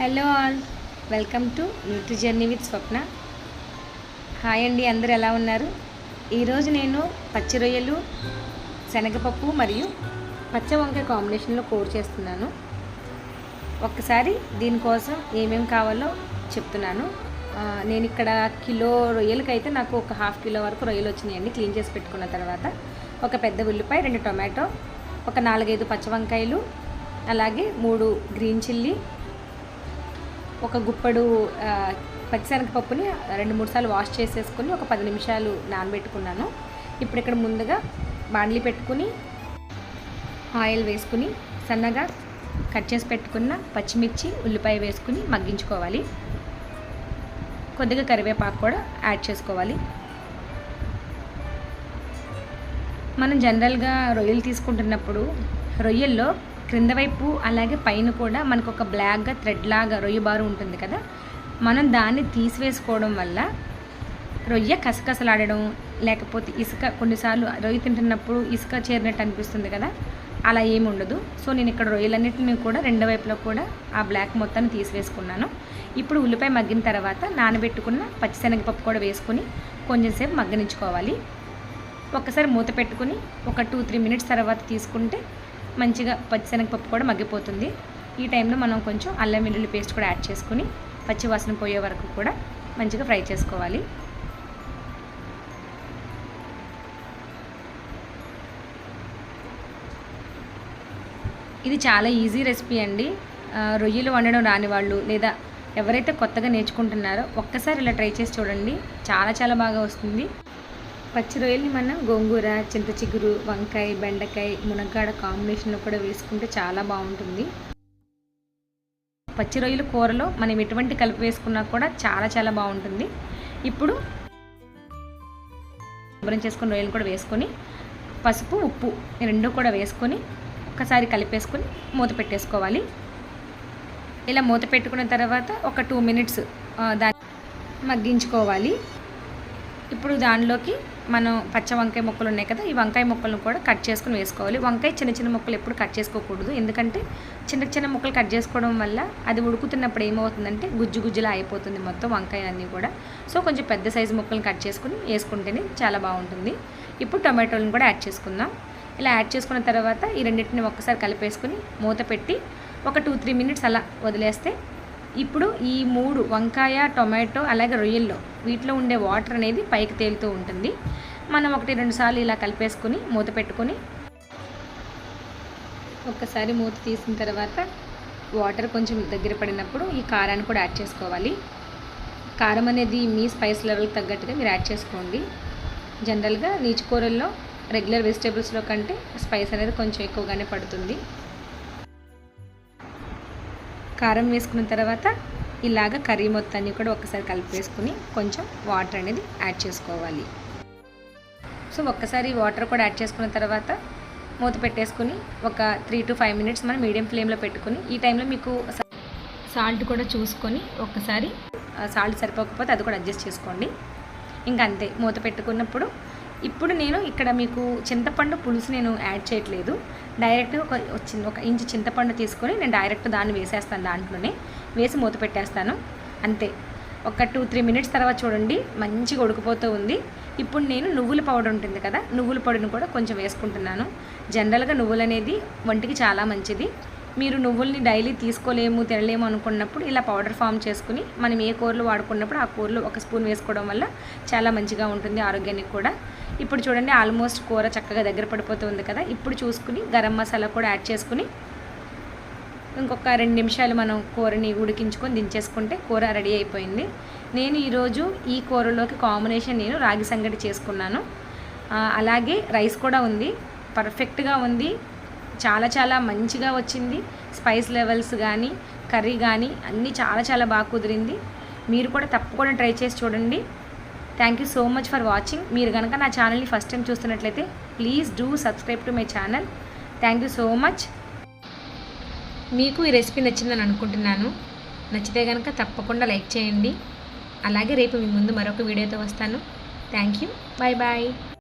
Hello all. Welcome to nutri journey with Swapna. Hi అండి అందరు ఎలా ఉన్నారు? ఈరోజు నేను పచ్చి రొయ్యలు శనగపప్పు మరియు పచ్చ వంకాయ కాంబినేషన్లో కూర చేస్తున్నాను. ఒక్కసారి దీనికోసం ఏమేమి కావాలో చెప్తున్నాను. నేను ఇక్కడ కిలో రొయ్యలకైతే నాకు ఒక హాఫ్ కిలో వరకు రొయ్యలు వచ్చినాయండి క్లీన్ చేసి పెట్టుకున్న తర్వాత. ఒక పెద్ద ఉల్లిపాయ రెండు టొమాటో ఒక నాలుగైదు పచ్చ వంకాయలు అలాగే మూడు గ్రీన్ చిల్లీ ఒక గుప్పడు పచ్చిశనగపప్పుని రెండు మూడు సార్లు వాష్ చేసేసుకుని ఒక పది నిమిషాలు నానబెట్టుకున్నాను. ఇప్పుడు ఇక్కడ ముందుగా బాండ్లీ పెట్టుకుని ఆయిల్ వేసుకుని సన్నగా కట్ చేసి పెట్టుకున్న పచ్చిమిర్చి ఉల్లిపాయ వేసుకుని మగ్గించుకోవాలి. కొద్దిగా కరివేపాకు కూడా యాడ్ చేసుకోవాలి. మనం జనరల్గా రొయ్యలు తీసుకుంటున్నప్పుడు రొయ్యల్లో క్రింద వైపు అలాగే పైన కూడా మనకు ఒక బ్లాక్గా థ్రెడ్ లాగా రొయ్య బారు ఉంటుంది కదా మనం దాన్ని తీసివేసుకోవడం వల్ల రొయ్య కసకసలాడడం లేకపోతే ఇసుక కొన్నిసార్లు రొయ్య తింటున్నప్పుడు ఇసుక చేరినట్టు అనిపిస్తుంది కదా అలా ఏమి ఉండదు. సో నేను ఇక్కడ రొయ్యలన్నింటినీ కూడా రెండు వైపులో కూడా ఆ బ్లాక్ మొత్తాన్ని తీసివేసుకున్నాను. ఇప్పుడు ఉల్లిపాయ మగ్గిన తర్వాత నానబెట్టుకున్న పచ్చిశనగపప్పు కూడా వేసుకుని కొంచెంసేపు మగ్గనించుకోవాలి ఒకసారి మూత పెట్టుకుని ఒక టూ త్రీ మినిట్స్ తర్వాత తీసుకుంటే మంచిగా పచ్చిశనగపప్పు కూడా మగ్గిపోతుంది. ఈ టైంలో మనం కొంచెం అల్లం వెల్లుల్లి పేస్ట్ కూడా యాడ్ చేసుకుని పచ్చి వాసన పోయే వరకు కూడా మంచిగా ఫ్రై చేసుకోవాలి. ఇది చాలా ఈజీ రెసిపీ అండి. రొయ్యలు వండడం రాని వాళ్ళు లేదా ఎవరైతే కొత్తగా నేర్చుకుంటున్నారో ఒక్కసారి ఇలా ట్రై చేసి చూడండి. చాలా చాలా బాగా వస్తుంది. పచ్చి రొయ్యల్ని మనం గోంగూర చింత చిగురు వంకాయ బెండకాయ మునక్కాడ కాంబినేషన్లో కూడా వేసుకుంటే చాలా బాగుంటుంది. పచ్చి రొయ్యల కూరలో మనం ఎటువంటి కలిపి వేసుకున్నా కూడా చాలా చాలా బాగుంటుంది. ఇప్పుడు శుభ్రం చేసుకుని రొయ్యలు కూడా వేసుకొని పసుపు ఉప్పు రెండు కూడా వేసుకొని ఒకసారి కలిపేసుకొని మూత పెట్టేసుకోవాలి. ఇలా మూత పెట్టుకున్న తర్వాత ఒక టూ మినిట్స్ దాన్ని మగ్గించుకోవాలి. ఇప్పుడు దానిలోకి మనం పచ్చ వంకాయ ముక్కలు ఉన్నాయి కదా ఈ వంకాయ ముక్కలను కూడా కట్ చేసుకుని వేసుకోవాలి. వంకాయ చిన్న చిన్న ముక్కలు ఎప్పుడు కట్ చేసుకోకూడదు. ఎందుకంటే చిన్న చిన్న ముక్కలు కట్ చేసుకోవడం వల్ల అది ఉడుకుతున్నప్పుడు ఏమవుతుందంటే గుజ్జు గుజ్జులా అయిపోతుంది మొత్తం వంకాయ అన్నీ కూడా. సో కొంచెం పెద్ద సైజు ముక్కలను కట్ చేసుకుని వేసుకుంటేనే చాలా బాగుంటుంది. ఇప్పుడు టొమాటోలను కూడా యాడ్ చేసుకుందాం. ఇలా యాడ్ చేసుకున్న తర్వాత ఈ రెండింటిని ఒక్కసారి కలిపేసుకుని మూత పెట్టి ఒక టూ త్రీ మినిట్స్ అలా వదిలేస్తే ఇప్పుడు ఈ మూడు వంకాయ టొమాటో అలాగే రొయ్యల్లో వీటిలో ఉండే వాటర్ అనేది పైకి తేలుతూ ఉంటుంది. మనం ఒకటి రెండు సార్లు ఇలా కలిపేసుకొని మూత పెట్టుకొని ఒక్కసారి మూత తీసిన తర్వాత వాటర్ కొంచెం దగ్గర పడినప్పుడు ఈ కారాన్ని కూడా యాడ్ చేసుకోవాలి. కారం అనేది మీ స్పైస్ లెవెల్కి తగ్గట్టుగా మీరు యాడ్ చేసుకోండి. జనరల్గా నీచు కూరల్లో రెగ్యులర్ వెజిటేబుల్స్లో కంటే స్పైస్ అనేది కొంచెం ఎక్కువగానే పడుతుంది. కారం వేసుకున్న తర్వాత ఇలాగ కర్రీ మొత్తాన్ని కూడా ఒకసారి కలిపి వేసుకుని కొంచెం వాటర్ అనేది యాడ్ చేసుకోవాలి. సో ఒక్కసారి వాటర్ కూడా యాడ్ చేసుకున్న తర్వాత మూత పెట్టేసుకుని ఒక త్రీ టు ఫైవ్ మినిట్స్ మనం మీడియం ఫ్లేమ్లో పెట్టుకుని ఈ టైంలో మీకు సాల్ట్ కూడా చూసుకొని ఒక్కసారి సాల్ట్ సరిపోకపోతే అది కూడా అడ్జస్ట్ చేసుకోండి. ఇంకా అంతే మూత పెట్టుకున్నప్పుడు ఇప్పుడు నేను ఇక్కడ మీకు చింతపండు పులుసు నేను యాడ్ చేయట్లేదు. డైరెక్ట్ ఒక చిన్న ఒక ఇంచు చింతపండు తీసుకొని నేను డైరెక్ట్ దాన్ని వేసేస్తాను దాంట్లోనే. వేసి మూత పెట్టేస్తాను. అంతే. ఒక టూ త్రీ మినిట్స్ తర్వాత చూడండి మంచిగా ఉడికిపోతూ ఉంది. ఇప్పుడు నేను నువ్వుల పౌడర్ ఉంటుంది కదా నువ్వుల పొడిని కూడా కొంచెం వేసుకుంటున్నాను. జనరల్గా నువ్వులు అనేది ఒంటికి చాలా మంచిది. మీరు నువ్వుల్ని డైలీ తీసుకోలేము తినలేము అనుకున్నప్పుడు ఇలా పౌడర్ ఫామ్ చేసుకుని మనం ఏ కూరలు వాడుకున్నప్పుడు ఆ కూరలు ఒక స్పూన్ వేసుకోవడం వల్ల చాలా మంచిగా ఉంటుంది ఆరోగ్యానికి కూడా. ఇప్పుడు చూడండి ఆల్మోస్ట్ కూర చక్కగా దగ్గర పడిపోతుంది కదా. ఇప్పుడు చూసుకుని గరం మసాలా కూడా యాడ్ చేసుకుని ఇంకొక రెండు నిమిషాలు మనం కూరని ఉడికించుకొని దించేసుకుంటే కూర రెడీ అయిపోయింది. నేను ఈరోజు ఈ కూరలోకి కాంబినేషన్ నేను రాగి సంగటి చేసుకున్నాను. అలాగే రైస్ కూడా ఉంది. పర్ఫెక్ట్గా ఉంది. చాలా చాలా మంచిగా వచ్చింది. స్పైస్ లెవెల్స్ కానీ కర్రీ కానీ అన్నీ చాలా చాలా బాగా కుదిరింది. మీరు కూడా తప్పకుండా ట్రై చేసి చూడండి. Thank you so much for watching మీరు కనుక నా ఛానల్ని ఫస్ట్ టైం చూస్తున్నట్లయితే please do subscribe to my channel thank you so much మీకు ఈ రెసిపీ నచ్చిందని అనుకుంటున్నాను. నచ్చితే కనుక తప్పకుండా లైక్ చేయండి. అలాగే రేపు మీ ముందు మరొక వీడియోతో వస్తాను. Thank you bye bye